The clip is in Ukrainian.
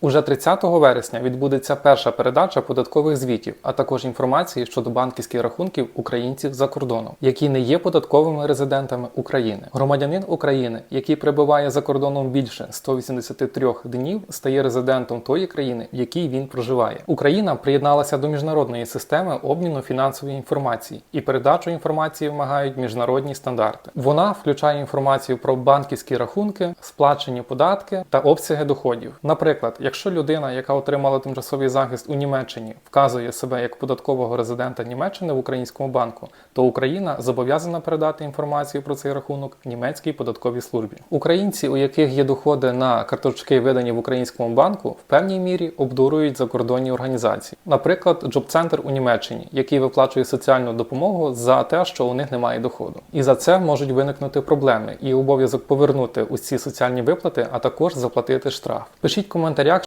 Уже 30 вересня відбудеться перша передача податкових звітів, а також інформації щодо банківських рахунків українців за кордоном, які не є податковими резидентами України. Громадянин України, який перебуває за кордоном більше 183 днів, стає резидентом тої країни, в якій він проживає. Україна приєдналася до міжнародної системи обміну фінансової інформації, і передачу інформації вимагають міжнародні стандарти. Вона включає інформацію про банківські рахунки, сплачені податки та обсяги доходів. Наприклад, якщо людина, яка отримала тимчасовий захист у Німеччині, вказує себе як податкового резидента Німеччини в українському банку, то Україна зобов'язана передати інформацію про цей рахунок німецькій податковій службі. Українці, у яких є доходи на карточки, видані в українському банку, в певній мірі обдурюють закордонні організації. Наприклад, Джоб-центр у Німеччині, який виплачує соціальну допомогу за те, що у них немає доходу. І за це можуть виникнути проблеми і обов'язок повернути усі соціальні виплати, а також заплатити штраф. Пишіть в коментарях,